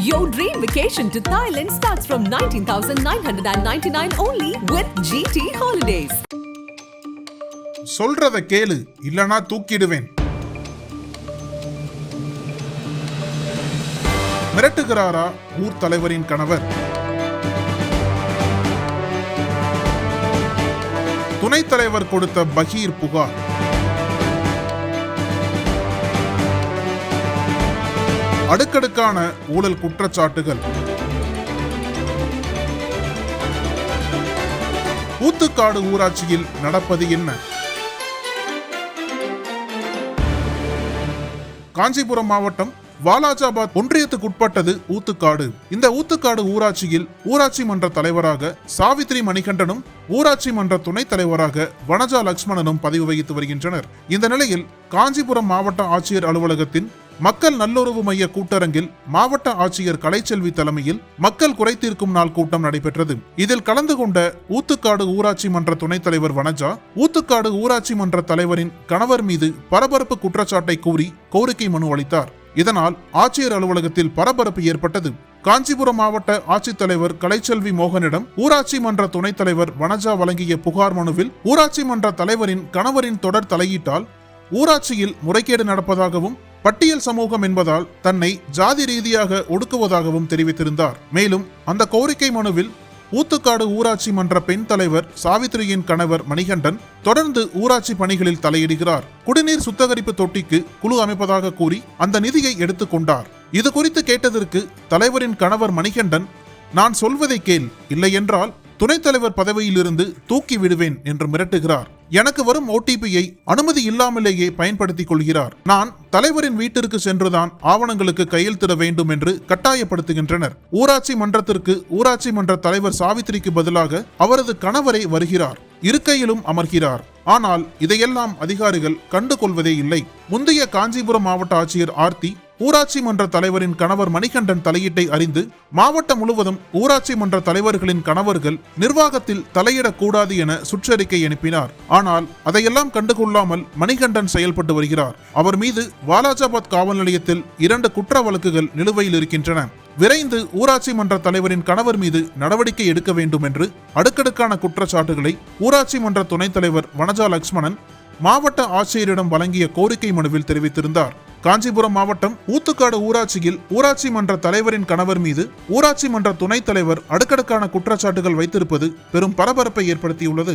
Your dream vacation to Thailand starts from 19,999 only with GT Holidays. சொல்றத கேளு இல்லனா தூக்கிடுவேன் மிரட்டுகிறாரா ஊர் தலைவரின் கணவர் துணைத் தலைவர் கொடுத்த பகீர் புகார் அடுக்கடுக்கான ஊழல் குற்றச்சாட்டுகள். ஊத்துக்காடு ஊராட்சியில் நடப்பது என்ன? காஞ்சிபுரம் மாவட்டம் வாலாஜாபாத் ஒன்றியத்துக்குட்பட்டது ஊத்துக்காடு. இந்த ஊத்துக்காடு ஊராட்சியில் ஊராட்சி மன்ற தலைவராக சாவித்ரி மணிகண்டனும் ஊராட்சி மன்ற துணைத் தலைவராக வனஜா லக்ஷ்மணனும் பதிவு வகித்து வருகின்றனர். இந்த நிலையில் காஞ்சிபுரம் மாவட்ட ஆட்சியர் அலுவலகத்தின் மக்கள் நல்லுறவு மைய கூட்டரங்கில் மாவட்ட ஆட்சியர் கலைச்செல்வி தலைமையில் மக்கள் குறை தீர்க்கும் நாள் கூட்டம் நடைபெற்றது. இதில் கலந்து கொண்ட ஊத்துக்காடு ஊராட்சி மன்ற துணைத் தலைவர் வனஜா ஊத்துக்காடு ஊராட்சி மன்ற தலைவரின் கணவர் மீது பரபரப்பு குற்றச்சாட்டை கூறி கோரிக்கை மனு அளித்தார். இதனால் ஆட்சியர் அலுவலகத்தில் பரபரப்பு ஏற்பட்டது. காஞ்சிபுரம் மாவட்ட ஆட்சித்தலைவர் கலைச்செல்வி மோகனிடம் ஊராட்சி மன்ற துணைத் தலைவர் வனஜா வழங்கிய புகார் மனுவில் ஊராட்சி மன்ற தலைவரின் கணவரின் தொடர் தலையீட்டால் ஊராட்சியில் முறைகேடு நடப்பதாகவும் பட்டியல் சமூகம் என்பதால் தன்னை ஜாதி ரீதியாக ஒடுக்குவதாகவும் தெரிவித்திருந்தார். மேலும் அந்த கோரிக்கை மனுவில் ஊத்துக்காடு ஊராட்சி மன்ற பெண் தலைவர் சாவித்திரியின் கணவர் மணிகண்டன் தொடர்ந்து ஊராட்சி பணிகளில் தலையிடுகிறார். குடிநீர் சுத்திகரிப்பு தொட்டிக்கு குழு அமைப்பதாக கூறி அந்த நிதியை எடுத்துக்கொண்டார் இது குறித்து கேட்டதற்கு தலைவரின் கணவர் மணிகண்டன் நான் சொல்வதை கேள் இல்லையென்றால் துணைத் தலைவர் பதவியிலிருந்து தூக்கி விடுவேன் என்று மிரட்டுகிறார். எனக்கு வரும் ஓடிபியை அனுமதி இல்லாமலேயே பயன்படுத்திக் கொள்கிறார். நான் தலைவரின் வீட்டிற்கு சென்றுதான் ஆவணங்களுக்கு கையெழுத்திட வேண்டும் என்று கட்டாயப்படுத்துகின்றனர். ஊராட்சி மன்றத்திற்கு ஊராட்சி மன்ற தலைவர் சாவித்திரிக்கு பதிலாக அவரது கணவரை வருகிறார். இருக்கையிலும் அமர்கிறார். ஆனால் இதையெல்லாம் அதிகாரிகள் கண்டுகொள்வதே இல்லை. முந்தைய காஞ்சிபுரம் மாவட்ட ஆட்சியர் ஆர்த்தி ஊராட்சி மன்ற தலைவரின் கணவர் மணிகண்டன் தலையீட்டை அறிந்து மாவட்டம் முழுவதும் ஊராட்சி மன்ற தலைவர்களின் கணவர்கள் நிர்வாகத்தில் தலையிடக்கூடாது என சுற்றறிக்கை அனுப்பினார். ஆனால் அதையெல்லாம் கண்டுகொள்ளாமல் மணிகண்டன் செயல்பட்டு வருகிறார். அவர் மீது வாலாஜாபாத் காவல் நிலையத்தில் இரண்டு குற்ற வழக்குகள் நிலுவையில் இருக்கின்றன. விரைந்து ஊராட்சி மன்ற தலைவரின் கணவர் மீது நடவடிக்கை எடுக்க வேண்டும் என்று அடுக்கடுக்கான குற்றச்சாட்டுகளை ஊராட்சி மன்ற துணைத் தலைவர் வனஜா லக்ஷ்மணன் மாவட்ட ஆட்சியரிடம் வழங்கிய கோரிக்கை மனுவில் தெரிவித்திருந்தார். காஞ்சிபுரம் மாவட்டம் ஊத்துக்காடு ஊராட்சியில் ஊராட்சி மன்ற தலைவரின் கணவர் மீது ஊராட்சி மன்ற துணைத் தலைவர் அடுக்கடுக்கான குற்றச்சாட்டுகள் வைத்திருப்பது பெரும் பரபரப்பை ஏற்படுத்தியுள்ளது.